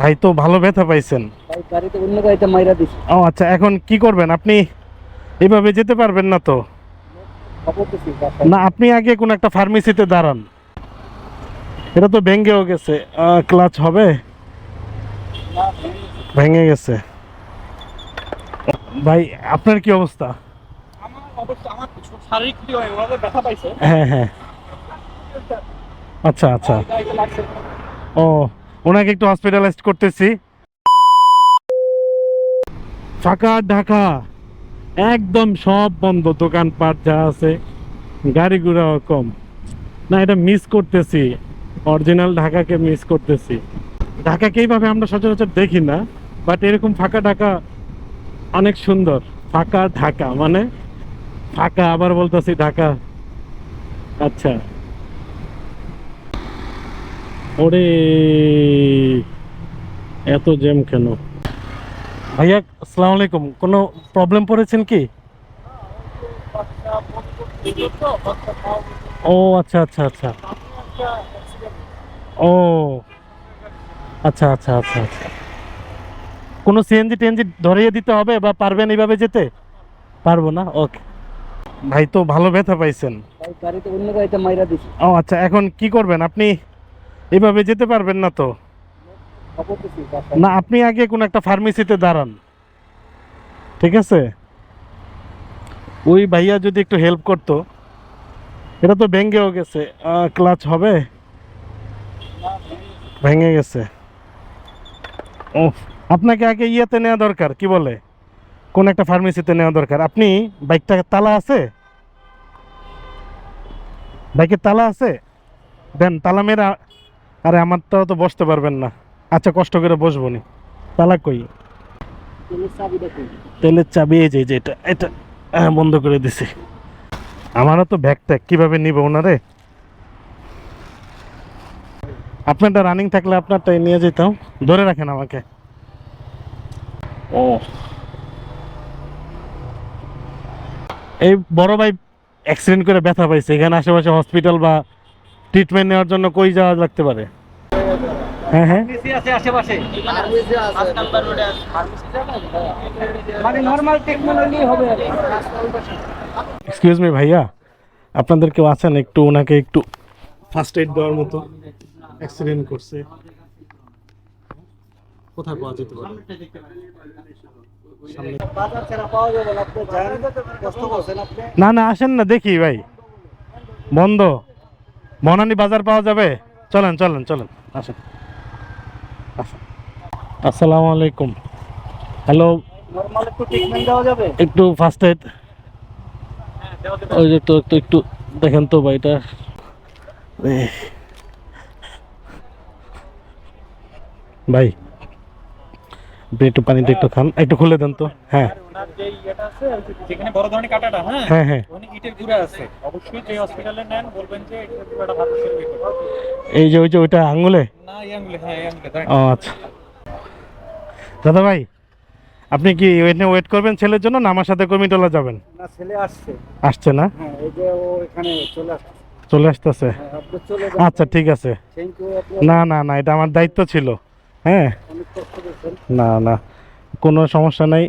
ভাই তো ভালো ব্যথা পাইছেন। অন্য গাড়িতে মাইরা দিছে। ও আচ্ছা এখন কি করবেন? আপনি এভাবে যেতে পারবেন না তো। না আপনি আগে কোন একটা ফার্মেসিতে দাঁড়ান। এটা তো ভেঙ্গেও গেছে। ক্লাচ হবে? ভেঙে গেছে। ভাই আপনার কি অবস্থা? হ্যাঁ হ্যাঁ আচ্ছা আচ্ছা। ও ওনাকে একটু হসপিটালাইজ করতেছি। ফাঁকা ঢাকা, একদম সব বন্ধ, দোকানপাট যা আছে, গাড়ি ঘোড়াও কম। না, এটা মিস করতেছি। অরিজিনাল ঢাকাকে মিস করতেছি। ঢাকাকে এইভাবে আমরা সচরাচর দেখি না বাট এরকম ফাঁকা ঢাকা অনেক সুন্দর। ফাঁকা ঢাকা মানে ফাঁকা, আবার বলতেছি ঢাকা। আচ্ছা। ওরে এত জ্যাম কেন? ভাইয়া আসসালামু আলাইকুম। কোনো প্রবলেম পড়েছেন কি? ও আচ্ছা আচ্ছা আচ্ছা। ও আচ্ছা আচ্ছা আচ্ছা আচ্ছা। কোনো সিএনজি টিএনজি ধরিয়ে দিতে হবে বা পারবেন এইভাবে যেতে? পারব না? ওকে ভাই তো ভালো ব্যথা পাইছেন। ভাই গাড়িতে অন্য গাড়িতে মাইরা দিছে। ও আচ্ছা এখন কি করবেন? আপনি এইভাবে যেতে পারবেন না তো। না, আপনি আগে কোন একটা ফার্মেসিতে দাঁড়ান। ঠিক আছে? ওই ভাইয়া যদি একটু হেল্প করতো। এটা তো ভেঙ্গেও গেছে। ক্লাচ হবে? ভেঙে গেছে। ও আপনাকে আগে ইয়েতে নেওয়া দরকার, কি বলে? কোন একটা ফার্মেসিতে নেওয়া দরকার। আপনি, বাইকটা তালা আছে? বাইকের তালা আছে? দেন, তালা মেরা আরে আমারটাও তো বসতে পারবেন না। আচ্ছা কষ্ট করে বসবো নি। তালা কই? তেলের চাবি এই যে এই যে এটা এটা হ্যাঁ, বন্ধ করে দিছি। আমারও তো ব্যাগ ট্যাগ কীভাবে নিব ওনারে? আপনারটা রানিং থাকলে আপনারটাই নিয়ে যেতাম। ধরে রাখেন আমাকে। ও। এই বড় ভাই অ্যাক্সিডেন্ট করে ব্যথা পাইছে। এখানে আশেপাশে হসপিটাল বা ট্রিটমেন্ট নেওয়ার জন্য কই যাওয়া লাগতে পারে? হ্যাঁ হ্যাঁ। ফার্মেসি মানে। এক্সকিউজ মি ভাইয়া আপনাদের কেউ আছেন একটু? ওনাকে একটু ফার্স্ট এড দেওয়ার মতো অ্যাক্সিডেন্ট করছে। কোথায় পাওয়া যেতে পারে? না না আসেন না দেখি ভাই। বন্ধ। বনানী বাজার পাওয়া যাবে? চলেন চলেন চলেন। আসেন। আসসালামু আলাইকুম। হ্যালো। একটু ফার্স্ট এড ওই যে তো একটু একটু দেখেন তো ভাই এটা ভাই আপনি একটু পানিটা একটু খান। একটু খুলে দেন তো। হ্যাঁ। ওনার যে ইয়েটা আছে যেখানে বড় ধরনের কাটাটা হ্যাঁ? হ্যাঁ হ্যাঁ। ওখানে ইটের গুঁড়া আছে। অবশ্যই যে হসপিটালে নেন বলবেন যে ইটের গুঁড়াটা ভালো করে এই যে ওই যে ওইটা আঙুলে? না হ্যাঁ ও আচ্ছা। দাদা ভাই আপনি কি ওয়েটে ওয়েট করবেন ছেলের জন্য না আমার সাথে কর্মীটোলা যাবেন? না ছেলে আসছে। আসছে না? হ্যাঁ এই যে ও এখানে চলে আসছে। চলে আসতেছে? হ্যাঁ, আপনি চলে আচ্ছা ঠিক আছে। না না না এটা আমার দায়িত্ব ছিল। হ্যাঁ? না না কোনো সমস্যা নাই।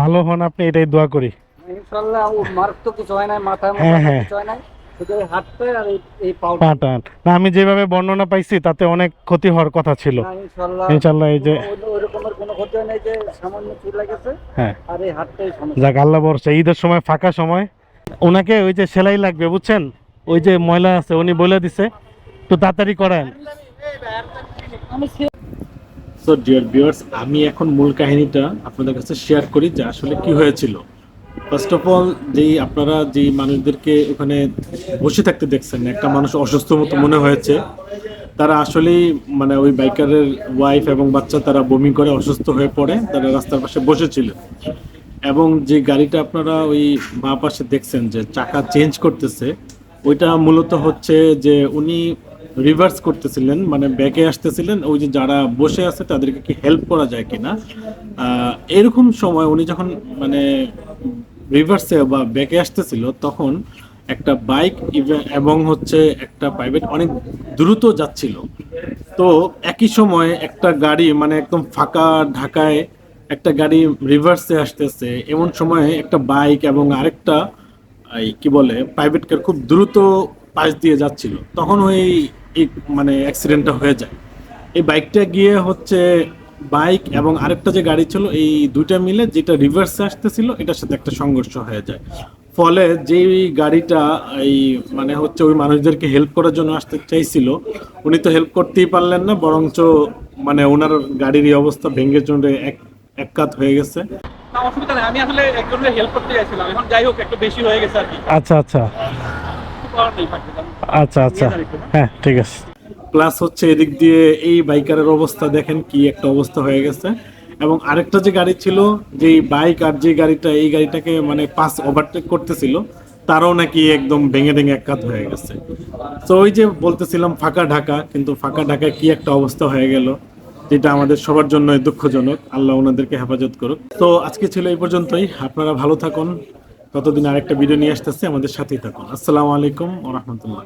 ভালো হন আপনি এটাই দোয়া করি। ইনশাআল্লাহ মার্ক তো কিছু হয় হ্যাঁ, হ্যাঁ। কিছু হয় নাই। শুধু এই হাতটা আর এই এই পাউডার। পাটা না আমি যেভাবে বর্ণনা পাইছি তাতে অনেক ক্ষতি হওয়ার কথা ছিল। ইনশাল্লাহ এই যে ক্ষতি হয় নাই যে সামান্য চুল লাগেছে আর এই যাক আল্লাহ বর্ষা ঈদের সময় ফাঁকা সময়। ওনাকে ওই যে সেলাই লাগবে বুঝছেন? ওই যে ময়লা আছে উনি বলে দিছে। একটু তাড়াতাড়ি করেন। আমি সে- ডিয়ার ভিউয়ার্স আমি এখন মূল কাহিনীটা আপনাদের কাছে শেয়ার করি যে আসলে কি হয়েছিল। ফার্স্ট অফ অল যেই আপনারা যেই মানুষদেরকে ওখানে বসে থাকতে দেখছেন, একটা মানুষ অসুস্থ মতো মনে হয়েছে, তারা আসলেই মানে ওই বাইকারের ওয়াইফ এবং বাচ্চা তারা বমি করে অসুস্থ হয়ে পড়ে, তারা রাস্তার পাশে বসেছিল। এবং যে গাড়িটা আপনারা ওই বাঁ পাশে দেখছেন যে চাকা চেঞ্জ করতেছে, ওইটা মূলত হচ্ছে যে উনি রিভার্স করতেছিলেন মানে ব্যাকে আসতেছিলেন, ওই যে যারা বসে আছে তাদেরকে কি হেল্প করা যায় কিনা? এরকম সময় উনি যখন মানে রিভার্সে বা ব্যাকে আসতেছিল, তখন একটা বাইক এবং হচ্ছে একটা প্রাইভেট অনেক দ্রুত যাচ্ছিল। তো একই সময় একটা গাড়ি মানে একদম ফাঁকা ঢাকায় একটা গাড়ি রিভার্সে আসতেছে, এমন সময় একটা বাইক এবং আরেকটা কি বলে প্রাইভেট কার খুব দ্রুত পাশ দিয়ে যাচ্ছিল। তখন ওই এই মানে অ্যাক্সিডেন্টটা হয়ে যায়। এই বাইকটা গিয়ে হচ্ছে বাইক এবং আরেকটা যে গাড়ি ছিল এই দুইটা মিলে যেটা রিভার্সে আসতেছিল এটার সাথে একটা সংঘর্ষ হয়ে যায়। ফলে যেই গাড়িটা এই মানে হচ্ছে ওই মানুষদেরকে হেল্প করার জন্য আসতে চাইছিল উনি তো হেল্প করতেই পারলেন না বরঞ্চ মানে ওনার গাড়ির এই অবস্থা ভেঙে চড়ে এক এক কাত হয়ে গেছে। অসুবিধা নেই আমি আসলে একজনের হেল্প করতে চাইছিলাম। এখন যাই হোক একটু বেশি হয়ে গেছে আর কি। আচ্ছা আচ্ছা কিছু করার নেই বাকি আচ্ছা আচ্ছা। হ্যাঁ ঠিক আছে। প্লাস হচ্ছে এদিক দিয়ে এই বাইকারের অবস্থা দেখেন কি একটা অবস্থা হয়ে গেছে। এবং আরেকটা যে গাড়ি ছিল যে বাইক আর যে গাড়িটা, এই গাড়িটাকে মানে পাস ওভারটেক করতেছিল, তারও নাকি একদম ভেঙে ভেঙে একাত হয়ে গেছে। তো ওই যে বলতেছিলাম ফাঁকা ঢাকা, কিন্তু ফাঁকা ঢাকায় কি একটা অবস্থা হয়ে গেল, যেটা আমাদের সবার জন্য দুঃখজনক। আল্লাহ ওনাদেরকে হেফাজত করুক। তো আজকে ছিল এই পর্যন্তই। আপনারা ভালো থাকুন। ততদিন আরেকটা ভিডিও নিয়ে আসতেছে আমাদের সাথেই থাকুন। আসসালামু আলাইকুম ও রহমতুল্লাহ।